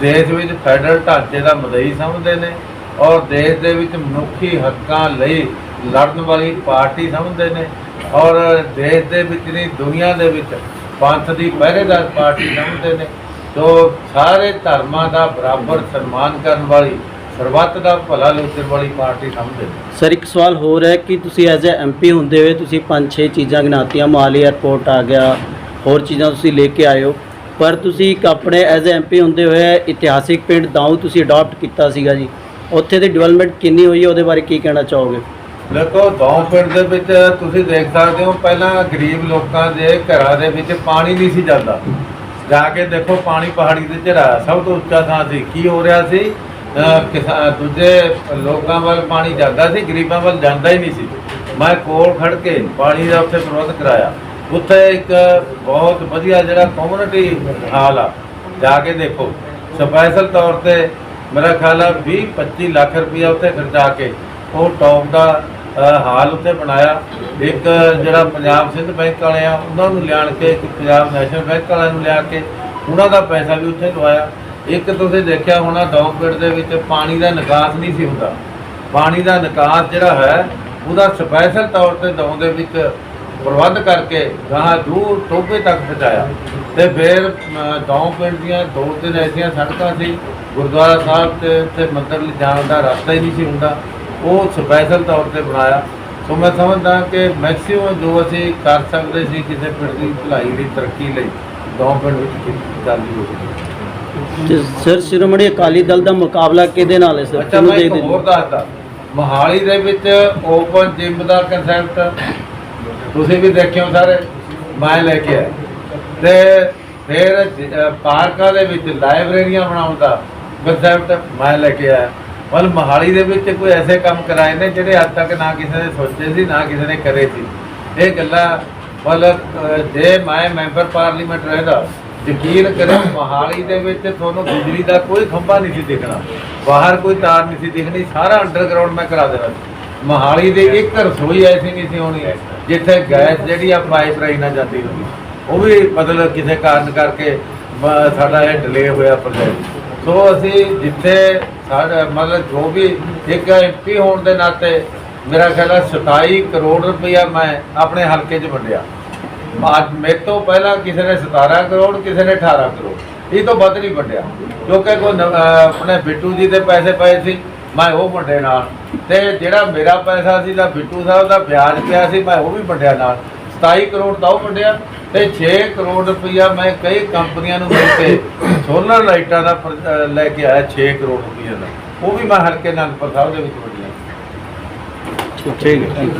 ਦੇਸ਼ ਵਿੱਚ ਫੈਡਰਲ ਢਾਂਚੇ ਦਾ ਮਦਈ ਸਮਝਦੇ ਨੇ ਔਰ ਦੇਸ਼ ਦੇ ਵਿੱਚ ਮਨੁੱਖੀ ਹੱਕਾਂ ਲਈ ਲੜਨ ਵਾਲੀ ਪਾਰਟੀ ਸਮਝਦੇ ਨੇ ਔਰ ਦੇਸ਼ ਦੇ ਵਿੱਚ ਨਹੀਂ, ਦੁਨੀਆ ਦੇ ਵਿੱਚ ਪੰਥ ਦੀ ਪਹਿਰੇਦਾਰ ਪਾਰਟੀ ਸਮਝਦੇ ਨੇ। ਤੋ ਸਾਰੇ ਧਰਮਾਂ ਦਾ ਬਰਾਬਰ ਸਨਮਾਨ ਕਰਨ ਵਾਲੀ ਸਰਬੱਤ ਦਾ ਭਲਾ ਲੋਚਣ ਵਾਲੀ ਪਾਰਟੀ ਸਮਝਦੇ ਨੇ। ਸਰ ਇੱਕ ਸਵਾਲ ਹੋਰ ਹੈ ਕਿ ਤੁਸੀਂ ਐਜ਼ ਅ ਐਮਪੀ ਹੁੰਦੇ ਹੋਏ ਤੁਸੀਂ ਪੰਜ ਛੇ ਚੀਜ਼ਾਂ ਗਿਣਾਤੀਆਂ ਮਾਲੀ 에ਅਰਪੋਰਟ ਆ ਗਿਆ ਹੋਰ ਚੀਜ਼ਾਂ ਤੁਸੀਂ ਲੈ ਕੇ ਆਏ ਹੋ। ਪਰ ਤੁਸੀਂ ਇੱਕ ਆਪਣੇ ਐਜ਼ ਅ ਐਮਪੀ ਹੁੰਦੇ ਹੋਏ ਇਤਿਹਾਸਿਕ ਪਿੰਡ ਦਾਊ ਤੁਸੀਂ ਅਡਾਪਟ ਕੀਤਾ ਸੀਗਾ ਜੀ। ਉੱਥੇ ਦੀ ਡਿਵੈਲਪਮੈਂਟ ਕਿੰਨੀ ਹੋਈ ਹੈ ਉਹਦੇ ਬਾਰੇ ਕੀ ਕਹਿਣਾ ਚਾਹੋਗੇ? ਦੇਖੋ ਦੌਂ ਪਿੰਡ ਦੇ ਵਿੱਚ ਤੁਸੀਂ ਦੇਖ ਸਕਦੇ ਹੋ ਪਹਿਲਾਂ ਗਰੀਬ ਲੋਕਾਂ ਦੇ ਘਰਾਂ ਦੇ ਵਿੱਚ ਪਾਣੀ ਨਹੀਂ ਸੀ ਜਾਂਦਾ। ਜਾ ਕੇ ਦੇਖੋ ਪਾਣੀ ਪਹਾੜੀ ਦੇ ਝਰਾ ਸਭ ਤੋਂ ਉੱਚਾ ਥਾਂ ਸੀ। ਕੀ ਹੋ ਰਿਹਾ ਸੀ? ਅਹ ਦੂਜੇ ਲੋਕਾਂ ਵੱਲ ਪਾਣੀ ਜਾਂਦਾ ਸੀ, ਗਰੀਬਾਂ ਵੱਲ ਜਾਂਦਾ ਹੀ ਨਹੀਂ ਸੀ। ਮੈਂ ਕੋਲ ਖੜ ਕੇ ਪਾਣੀ ਦਾ ਉੱਥੇ ਪ੍ਰਬੰਧ ਕਰਾਇਆ। ਉੱਥੇ ਇੱਕ ਬਹੁਤ ਵਧੀਆ ਜਿਹੜਾ ਕਮਿਊਨਿਟੀ ਹਾਲ ਆ, ਜਾ ਕੇ ਦੇਖੋ। ਸਪੈਸ਼ਲ ਤੌਰ ਤੇ ਮੇਰਾ ਖਿਆਲ ਆ 20 25 ਲੱਖ ਰੁਪਇਆ ਉੱਥੇ ਖਰਚਾ ਕੇ ਉਹ ਟੌਪ ਦਾ ਹਾਲ ਉੱਥੇ ਬਣਾਇਆ। ਇੱਕ ਜਿਹੜਾ ਪੰਜਾਬ ਸਿੰਧ ਬੈਂਕ ਵਾਲੇ ਆ ਉਹਨਾਂ ਨੂੰ ਲਿਆਣ ਕੇ, ਇੱਕ ਪੰਜਾਬ ਨੈਸ਼ਨਲ ਬੈਂਕ ਵਾਲਿਆਂ ਨੂੰ ਲਿਆ ਕੇ, ਉਹਨਾਂ ਦਾ ਪੈਸਾ ਵੀ ਉੱਥੇ ਲਵਾਇਆ ਇੱਕ ਤੁਸੀਂ ਦੇਖਿਆ ਹੋਣਾ ਦੌਂਪੇੜ ਦੇ ਵਿੱਚ ਪਾਣੀ ਦਾ ਨਿਕਾਸ ਨਹੀਂ ਸੀ ਹੁੰਦਾ। ਪਾਣੀ ਦਾ ਨਿਕਾਸ ਜਿਹੜਾ ਹੈ ਉਹਦਾ ਸਪੈਸ਼ਲ ਤੌਰ ਤੇ ਦੌਂ ਦੇ ਵਿੱਚ ਪ੍ਰਬੰਧ ਕਰਕੇ ਗਾਹਾਂ ਦੂਰ ਟੋਬੇ ਤੱਕ ਪਹੁੰਚਾਇਆ। ਤੇ ਫਿਰ ਅ, ਪਿੰਡ ਦੀਆਂ ਦੋ ਤਿੰਨ ਐਸੀਆਂ ਸੜਕਾਂ ਸੀ। ਗੁਰਦੁਆਰਾ ਸਾਹਿਬ ਤੇ ਉੱਥੇ ਮੰਦਰ ਲਈ ਜਾਣ ਦਾ ਰਸਤਾ ਹੀ ਨਹੀਂ ਸੀ ਹੁੰਦਾ। ਉਹ ਸਪੈਸ਼ਲ ਤੌਰ ਤੇ ਬਣਾਇਆ। ਸੋ ਮੈਂ ਸਮਝਦਾ ਕਿ ਮੈਕਸਿਮਮ ਜੋ ਅਸੀਂ ਕਰ ਸਕਦੇ ਸੀ ਕਿਸੇ ਪਿੰਡ ਦੀ ਭਲਾਈ ਲਈ ਤਰੱਕੀ ਲਈ ਦੌਂ ਪਿੰਡ ਵਿੱਚ ਕੀਤੀ ਜਾਂਦੀ ਹੋਈ ਤੇ ਸਰ ਸ਼੍ਰੋਮਣੀ ਅਕਾਲੀ ਦਲ ਦਾ ਮੁਕਾਬਲਾ ਕਿਹਦੇ ਨਾਲ ਹੈ ਸਰ? ਅੱਛਾ ਮੈਂ ਦੇ ਇੱਕ ਹੋਰ ਦੱਸਦਾ। ਮੋਹਾਲੀ ਦੇ ਵਿੱਚ ਓਪਨ ਜਿਮ ਦਾ ਕਨਸੈਪਟ ਤੁਸੀਂ ਵੀ ਦੇਖਿਓ ਸਾਰੇ ਮੈਂ ਲੈ ਕੇ ਆਇਆ। ਤੇ ਫਿਰ ਪਾਰਕਾਂ ਦੇ ਵਿੱਚ ਲਾਇਬ੍ਰੇਰੀਆਂ ਬਣਾਉਣ ਦਾ ਕਨਸੈਪਟ ਮੈਂ ਲੈ ਕੇ ਆਇਆ। ਮਤਲਬ ਮੋਹਾਲੀ ਦੇ ਵਿੱਚ ਕੋਈ ਐਸੇ ਕੰਮ ਕਰਾਏ ਨੇ ਜਿਹੜੇ ਅੱਜ ਤੱਕ ਨਾ ਕਿਸੇ ਨੇ ਸੋਚੇ ਸੀ ਨਾ ਕਿਸੇ ਨੇ ਕਰੇ ਸੀ। ਇਹ ਗੱਲਾਂ ਮਤਲਬ ਜੇ ਮੈਂ ਮੈਂਬਰ ਪਾਰਲੀਮੈਂਟ ਰਹਿੰਦਾ ਯਕੀਨ ਕਰੋ ਮੋਹਾਲੀ ਦੇ ਵਿੱਚ ਤੁਹਾਨੂੰ ਬਿਜਲੀ ਦਾ ਕੋਈ ਖੰਭਾ ਨਹੀਂ ਸੀ ਦਿਖਣਾ। ਬਾਹਰ ਕੋਈ ਤਾਰ ਨਹੀਂ ਸੀ ਦਿਖਣੀ, ਸਾਰਾ ਅੰਡਰਗਰਾਉਂਡ ਮੈਂ ਕਰਾ ਦੇਣਾ ਸੀ। ਮੋਹਾਲੀ ਦੇ ਇੱਕ ਰਸੋਈ ਐਸੀ ਨਹੀਂ ਸੀ ਹੋਣੀ, ਜਿੱਥੇ ਗੈਸ ਜਿਹੜੀ ਆ ਪਾਈਪ ਰਾਹੀਂ ਨਾ ਜਾਂਦੀ ਹੁੰਦੀ। ਉਹ ਵੀ ਮਤਲਬ ਕਿਸੇ ਕਾਰਨ ਕਰਕੇ ਸਾਡਾ ਇਹ ਡਿਲੇ ਹੋਇਆ ਪ੍ਰੋਜੈਕਟ ਸੋ ਅਸੀਂ ਜਿੱਥੇ ਸਾਡਾ, ਮਤਲਬ ਜੋ ਵੀ ਇੱਕ ਐਮਪੀ ਹੋਣ ਦੇ ਨਾਤੇ, ਮੇਰਾ ਖਿਆਲ ਹੈ 27 ਕਰੋੜ ਰੁਪਇਆ ਮੈਂ ਆਪਣੇ ਹਲਕੇ 'ਚ ਵੰਡਿਆ। ਅੱਜ ਮੇਰੇ ਤੋਂ ਪਹਿਲਾਂ ਕਿਸੇ ਨੇ 17 ਕਰੋੜ, ਕਿਸੇ ਨੇ 18 ਕਰੋੜ। ਇਹ ਤੋਂ ਵੱਧ ਨਹੀਂ ਵੰਡਿਆ। ਕਿਉਂਕਿ ਕੋਈ ਆਪਣੇ ਬਿੱਟੂ ਜੀ ਦੇ ਪੈਸੇ ਪਏ ਸੀ, ਮੈਂ ਉਹ ਵੰਡੇ ਨਾਲ। ਤੇ ਜਿਹੜਾ ਮੇਰਾ ਪੈਸਾ ਸੀ, ਤਾਂ ਬਿੱਟੂ ਸਾਹਿਬ ਦਾ ਵਿਆਜ ਪਿਆ ਸੀ, ਮੈਂ ਉਹ ਵੀ ਵੰਡਿਆ ਨਾਲ। 27 ਕਰੋੜ ਦਾ ਉਹ ਵੰਡਿਆ। ਤੇ 6 ਕਰੋੜ ਰੁਪਈਆ ਮੈਂ ਕਈ ਕੰਪਨੀਆਂ ਨੂੰ ਮਿਲ ਕੇ ਸੋਲਰ ਲਾਈਟਾਂ ਦਾ ਲੈ ਕੇ ਆਇਆ 6 ਕਰੋੜ ਰੁਪਈਆ ਦਾ। ਉਹ ਵੀ ਮੈਂ ਹਲਕੇ ਅਨੰਦਪੁਰ ਸਾਹਿਬ ਦੇ ਵਿੱਚ ਵੰਡਿਆ। ਠੀਕ ਹੈ।